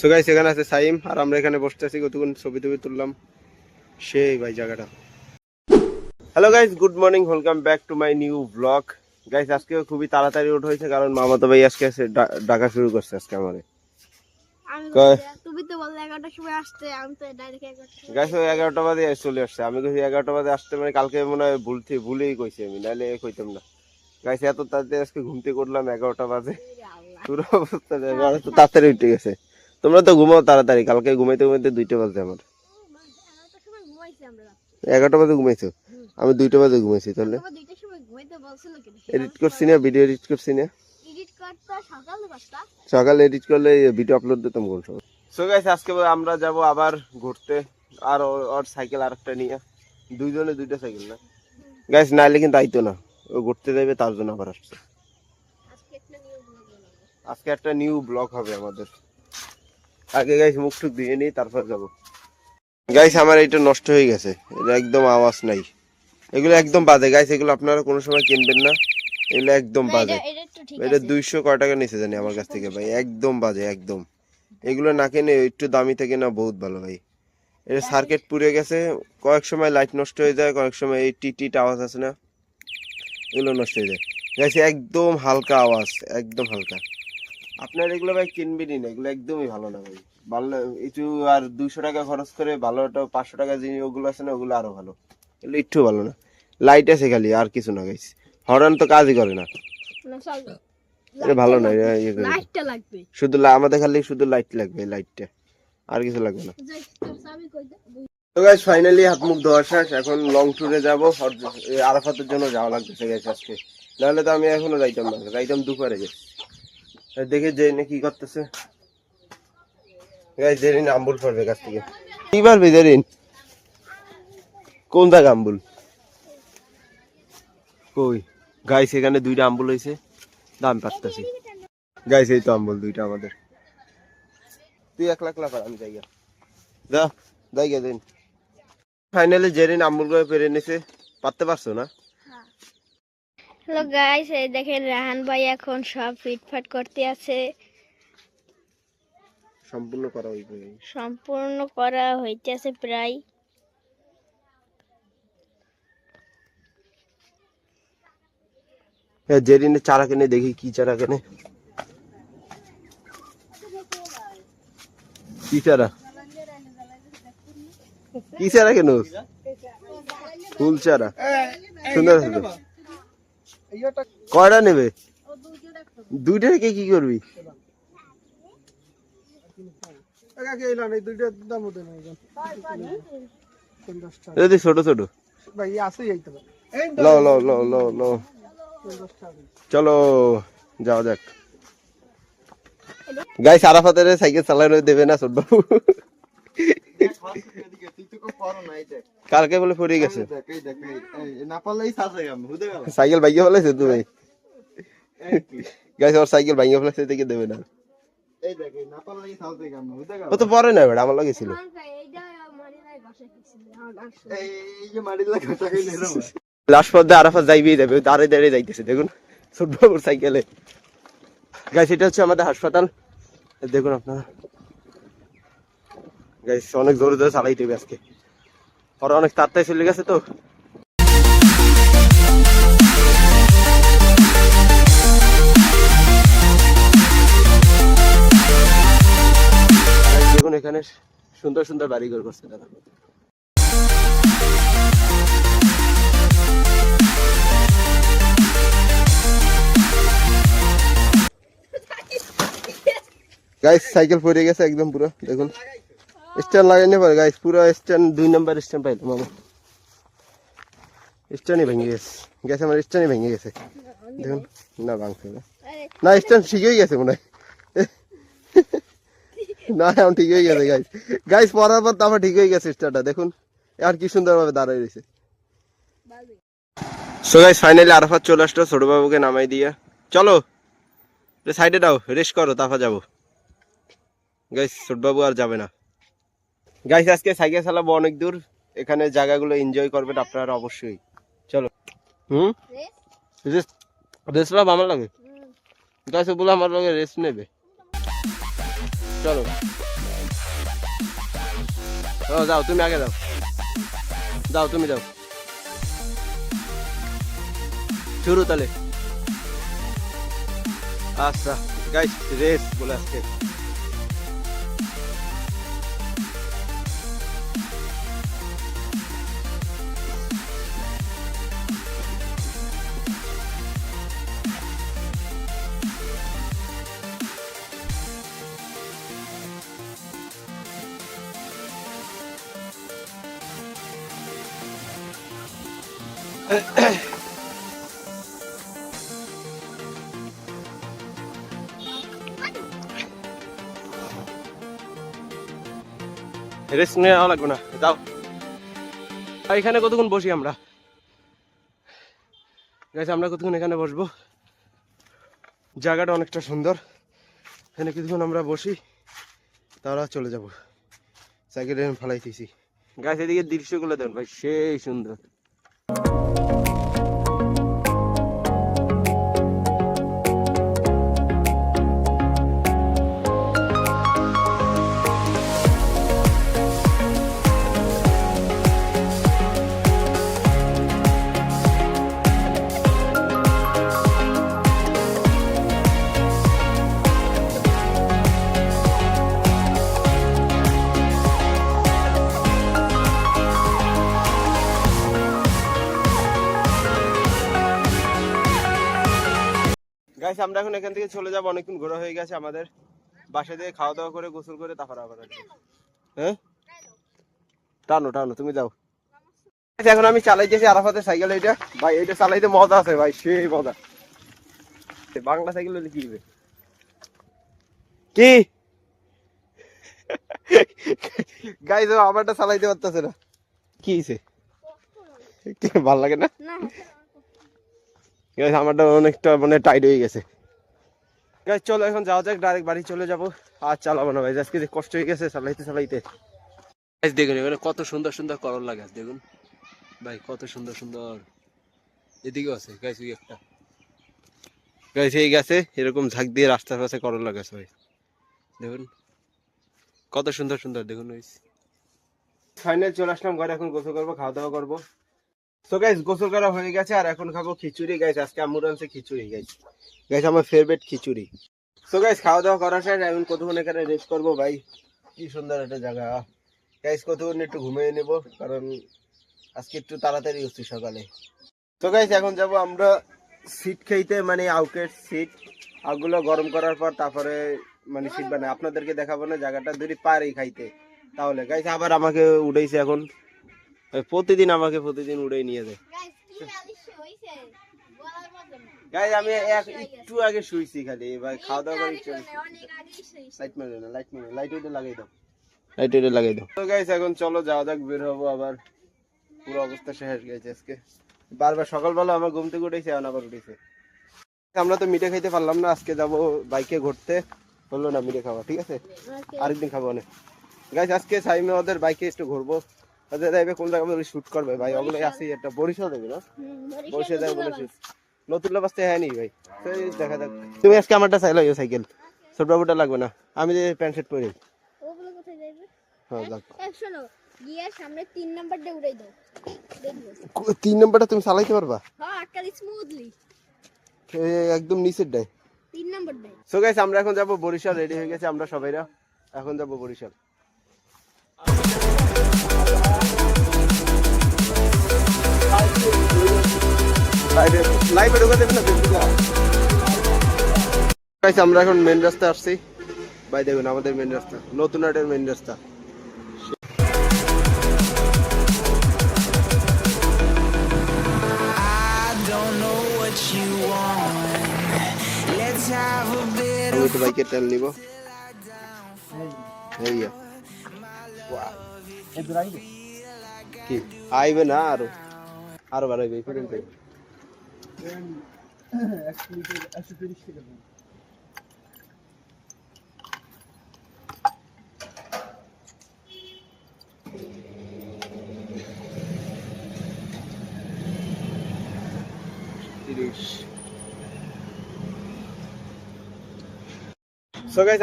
So guys এখানে আছে সাইম আর আমরা এখানে বসতে আছি কতক্ষণ ছবি টবি তুললাম? সেই ভাই জায়গাটা। Hello guys good morning welcome back to my new blog guys আজকে খুবই তাড়াতাড়ি ওঠ হয়েছে কারণ মামাতো ভাই আজকে এসে ডাকা শুরু করছে আজকে আমারে গাইস ওই এগারোটা বাজে চলে আসছে। আমি কইছি এগারোটা বাজে আসতে মানে কালকে মনে হয় ভুলতে ভুলেই কইছি আমি নাহলে কইতাম না। গাইস এত তাড়াতাড়ি আজকে ঘুমতে করলাম এগারোটা বাজে। পুরো অবস্থা আমার তাড়াতাড়ি উঠে গেছে। তোমরা তো ঘুমাও তাড়াতাড়ি, কালকে ঘুমাইতে ঘুমাইতে দুইটা বাজে আমার। এগারোটা বাজে ঘুমাইছো? আমি দুইটা বাজে ঘুমাইছি, তাহলে। এডিট করছি না ভিডিও এডিট করছি না? সকালে এডিট করলে ভিডিও আপলোড দিতাম কোন সময় সো গাইস আজকে আমরা যাব আবার ঘুরতে, আর ওর- সাইকেল আরেকটা নিয়ে। দুইজনে দুইটা সাইকেল না? গাইস নাইলে কিন্তু আইতো না। ও ঘুরতে যাবে তার জন্য আবার আসছে। আজকে একটা নিউ একটা ব্লগ হবে আমাদের। আগে গাইস মুখ টুক দিয়ে নিই তারপর যাব। গাইস আমার এটা নষ্ট হয়ে গেছে। এটা একদম আওয়াজ নাই। এগুলো একদম বাজে। গাইস এগুলো আপনারা কোনো সময় কিনবেন না। এগুলো একদম বাজে। এটা দুইশো কয় টাকা নিচে জানি আমার কাছ থেকে ভাই। একদম বাজে একদম। এগুলো না কেনে একটু দামি থেকে না বহুত ভালো ভাই। এটা সার্কিট পুড়ে গেছে। কয়েক সময় লাইট নষ্ট হয়ে যায় কয়েক সময় এই টি টি আওয়াজ আছে না এগুলো নষ্ট হয়ে যায়। গেছে একদম হালকা আওয়াজ একদম হালকা। আপনার এগুলো ভাই কিনবেনই না এগুলো একদমই ভালো না ভাই। ভালো একটু আর দুইশো টাকা খরচ করে ভালো একটা পাঁচশো টাকা জিনিস ওগুলো আছে না ওগুলো আরও ভালো। এগুলো একটু ভালো না। লাইট আছে খালি আর কিছু না গাইছি হর্ন তো কাজই করে না। এটা ভালো না ইয়ে করে। লাইটটা লাগবে। শুধু আমাদের খালি শুধু লাইট লাগবে লাইটটা আর কিছু লাগবে না। তো? গাইস ফাইনালি হাত মুখ ধোয়া শেষ এখন লং ট্যুরে যাব। আরাফাতের জন্য যাওয়া লাগতেছে গাইস আজকে। নাহলে তো আমি এখনও যাইতাম না যাইতাম দুপুরে আর দেখে যে কি করতেছে। গাইস, জেরিন আম্বুল পড়বে কাছ থেকে। কি পারবে জেরিন? কোন জায়গা আম্বুল? কই? গাইস, এখানে দুইটা আম্বুল হয়েছে দাম পাচ্তাছি গাইস, এই তো আম্বুল দুইটা আমাদের। তুই এক লাখ লাখ আমি যাই যা যাই গে দিন ফাইনালি জেরিন আম্বুল করে পেরে নিছে। পারতে পারছ না? হ্যালো গাইস এই দেখেন রাহান ভাই এখন সব ফিটফাট করতে আছে। সম্পূর্ণ করা হইবে। সম্পূর্ণ করা হইতেছে প্রায়। জেরিনের চারা কিনে দেখি কি চারা কেনে। কি চারা? কি চারা কেন ফুল চারা। সুন্দর সুন্দর। কয়টা নেবে? দুইটা রেখে কি করবি? ছোট ছোট। লো লো লো লো লো চলো যাওয়া যাক। গাইস আরাফাতের সাইকেল চালানো দেবে না ছোট বাবু কালকে বলে পড়ে গেছে। সাইকেল ভাইয়া ফেলাইছে তুমি গাইস ওর সাইকেল ভাইয়া ফেলাইছে দেখে দেবে না? ও তো পরে না বেড়া আমার লাগে ছিল। লাস্ট পর্যায়ে আরাফাত যাইবেই যাবে দাঁড়িয়ে যাইতেছে দেখুন ছোট সাইকেলে। গাইস এটা হচ্ছে আমাদের হাসপাতাল। দেখুন আপনারা। গাইস অনেক জোরে জোরে চালাইতে হবে আজকে। ওরা অনেক তাড়াতাড়ি চলে গেছে তো। দেখুন এখানে সুন্দর সুন্দর বাড়িঘর করছে দাদা। গাইস সাইকেল পড়ে গেছে একদম পুরো, দেখুন। স্ট্যান্ড লাগাইনি পরে গাইস পুরো স্ট্যান্ড দুই নাম্বার স্ট্যান্ড পাইলাম আমি স্ট্যান্ডই ভেঙে গেছে গেছে আমার স্ট্যান্ডই ভেঙে গেছে দেখুন না ভাঙছে না না স্ট্যান্ড ঠিক হয়ে গেছে মনে হয় না এখন ঠিক হয়ে গেছে গাইস গাইস পরার পর তারপর ঠিক হয়ে গেছে স্ট্যান্ডটা দেখুন আর কি সুন্দরভাবে দাঁড়ায় রয়েছে সো গাইস ফাইনালি আরাফাত চলে আসলো ছোট বাবুকে নামাই দিয়ে চলো সাইডে দাও রেস্ট করো তারপর যাব গাইস ছোটবাবু আর যাবে না গাইস আজকে সাইকেল চালাবো অনেক দূর। এখানে জায়গাগুলো এনজয় করবেন আপনারা অবশ্যই। চলো। হুম? রেস্ট রেস্ট আমার লাগে? গাইস বলে আমার লগে রেস্ট নেবে। চলো। ও যাও তুমি আগে যাও। যাও তুমি যাও। শুরু তাহলে। আচ্ছা গাইস রেস বলে আজকে। রেস্ট নেওয়া লাগবে না, যাও। এখানে কতক্ষণ বসি আমরা? গাইস আমরা কতক্ষণ এখানে বসবো? জায়গাটা অনেকটা সুন্দর। এখানে কিছুক্ষণ আমরা বসি তারা চলে যাব। সাইকেল ফালাইতেছি। গাছ এদিকে দৃশ্যগুলো দেন ভাই, সেই সুন্দর। গাইস আমরা এখন এখান থেকে চলে যাব। অনেকক্ষণ ঘোরা হয়ে গেছে আমাদের। বাসা দিয়ে খাওয়া দাওয়া করে গোসল করে তারপর আবার হ্যাঁ? টানো টানো তুমি যাও। এখন আমি চালাইতেছি আরাফাতের সাইকেল এইটা। ভাই এইটা চালাইতে মজা আছে ভাই সেই মজা। বাংলা সাইকেল হলে কি কি? গাইজ আমারটা চালাইতে পারতেছে না। কি ভালো লাগে না গাইস আমারটা অনেকটা মানে টাইট হয়ে গেছে। গাইস চলো এখন যাওয়া যাক ডাইরেক্ট বাড়ি চলে যাব। আর চালাবো না ভাই আজকে যে কষ্ট হয়ে গেছে চালাইতে চালাইতে। গাইস দেখুন এখানে কত সুন্দর সুন্দর করলা গাছ দেখুন। ভাই কত সুন্দর সুন্দর। এদিকেও আছে গাইস ওই একটা। গাইস এই গাছে এরকম ঝাঁক দিয়ে রাস্তার পাশে করলা গাছ ভাই। দেখুন কত সুন্দর সুন্দর দেখুন ফাইনাল চলে আসলাম ঘরে এখন গোসল করব খাওয়া দাওয়া করব। গোসল করা হয়ে গেছে আর এখন খাব খিচুড়ি। আজকে আম্মুর আনছে খিচুড়ি আমার ফেভারিট খিচুড়ি। খাওয়া দাওয়া করা শেষ এখন কতক্ষণ এখানে রেস্ট করব ভাই? কি সুন্দর একটা জায়গা। কতক্ষণ একটু ঘুমিয়ে নেব, কারণ আজকে একটু তাড়াতাড়ি উঠছি সকালে। তো এখন যাব আমরা সিট খাইতে মানে আউকের সিট আগুলো গরম করার পর তারপরে মানে সিট বানায়। আপনাদেরকে দেখাবো না, জায়গাটা যদি পারি খাইতে, তাহলে। গাইস আবার আমাকে উঠেছে এখন। প্রতিদিন আমাকে প্রতিদিন উড়াই নিয়ে যায়। গাইজ আমি এক একটু আগে শুইছি খালি এবার খাওয়া দাওয়া করে লাইট না লাইট মেরে লাইট ওইটা লাগাই দাও। লাইট ওইটা লাগাই দাও। তো গাইস এখন চলো যাওয়া যাক বের হব আবার। পুরো অবস্থা শেষ গেছে আজকে। বারবার সকালবেলা আমার ঘুম থেকে উঠেছে এখন আবার উঠেছে। আমরা তো মিঠে খাইতে পারলাম না আজকে যাব বাইকে ঘুরতে। হলো না মিঠে খাওয়া ঠিক আছে? আরেকদিন খাব অনেক। গাইস আজকে সাইমে ওদের বাইকে একটু ঘুরবো। যাইবে কোন শুট করবে ভাই। ওগুলো একটা বরিশাল দেবে না? যায় বলে শুট নতুন লাবাসতে হ্যাঁ নি ভাই। দেখা যাক। তুমি আজকে আমারটা চাইলো সাইকেল। ছোট বাবুটা লাগবে না। আমি যে প্যান্ট শার্ট পরি। ওগুলো কোথায় যাইবে? হ্যাঁ যাক। শোনো গিয়ার সামনে তিন নাম্বারটা উড়াই দাও। দেখব? কো- তিন নম্বরটা তুমি চালাইতে পারবা? হ্যাঁ স্মুথলি একদম নিচের ডাই। সো গাইস আমরা এখন যাব বরিশাল রেডি হয়ে গেছে আমরা সবাইরা। এখন যাব বরিশাল। লাইভে ঢোকা দেবে না গাইস আমরা এখন মেন রাস্তা আসছি। ভাই দেখুন আমাদের মেন রাস্তা নতুন হাটের মেন রাস্তা। আমি তো বাইকের তেল নিব। কি? আইবে না আরও? আরও বাড়াইবে এই পর্যন্ত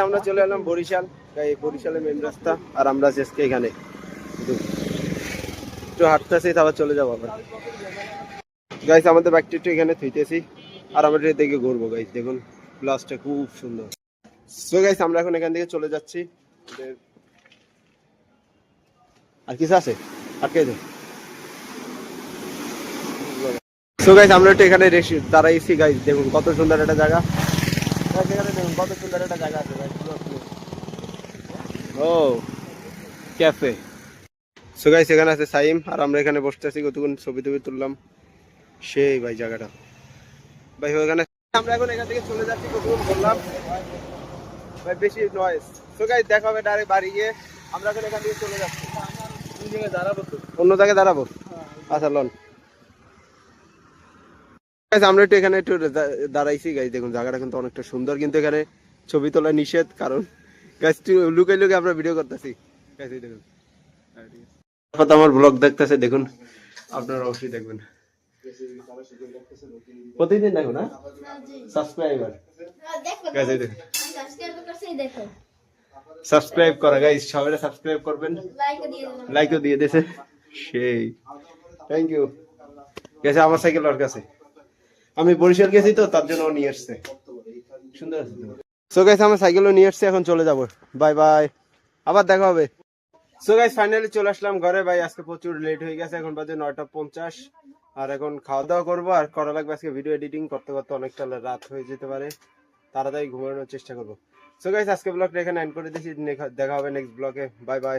আমরা চলে এলাম বরিশাল। বরিশালের মেন রাস্তা, আর আমরা আজকে এখানে। একটু হাঁটতেছি, তারপর চলে যাব আবার। গাইস আমাদের বাইকটা একটু এখানে থুইতেছি, আর আমরা এটা দেখে ঘুরবো গাইস দেখুন প্লাসটা খুব সুন্দর। সো গাইস আমরা এখন এখান থেকে চলে যাচ্ছি। আর কিছু আছে? আটকে দে। সো গাইস আমরা একটু এখানে রেসি দাঁড়াইছি গাইস দেখুন, কত সুন্দর একটা জায়গা। দেখুন, কত সুন্দর একটা জায়গা আছে ও ক্যাফে সো গাইস এখানে আছে সাইম, আর আমরা এখানে বসতে আছি কতক্ষণ ছবি টবি তুললাম। সেই ভাই জায়গাটা। ভাই ওখানে আমরা এখন এখান থেকে চলে যাচ্ছি কতক্ষণ বললাম? ভাই বেশি নয়েস সো গাইস দেখা হবে ডাইরেক্ট বাড়ি গিয়ে। আমরা এখন এখান থেকে চলে যাচ্ছি। দাঁড়াবো অন্য জায়গায় দাঁড়াবো? আচ্ছা লন। আমরা একটু এখানে একটু দাঁড়াইছি গাইজ দেখুন জায়গাটা কিন্তু অনেকটা সুন্দর কিন্তু এখানে ছবি তোলা নিষেধ কারণ গাছ লুকাই লুকে আমরা ভিডিও করতেছি। দেখুন। আমার ব্লগ দেখতেছে দেখুন। আপনারা অবশ্যই দেখবেন। প্রতিদিন দেখো না? সাবস্ক্রাইবার গাইজ দেখো। সাবস্ক্রাইব করা গাইজ সবাই সাবস্ক্রাইব করবেন। লাইক দিয়ে দিয়েছে সেই। থ্যাংক ইউ গেছে আমার সাইকেল ওর কাছে। আমি বরিশাল গেছি তো, তার জন্য নিয়ে এসছে সুন্দর সো গাইস আমার সাইকেলও নিয়ে এসছে এখন চলে যাব। বাই বাই আবার দেখা হবে। সো গাইস ফাইনালি চলে আসলাম ঘরে। ভাই, আজকে প্রচুর লেট হয়ে গেছে, এখন বাজে নয়টা পঞ্চাশ। আর এখন খাওয়া দাওয়া করব, আর করা লাগবে আজকে ভিডিও এডিটিং করতে করতে অনেকটা রাত হয়ে যেতে পারে। তাড়াতাড়ি ঘুমানোর চেষ্টা করব। সো গাইস আজকে ব্লগটা এখানে এন্ড করে দিয়েছি দেখা হবে নেক্সট ব্লগে বাই বাই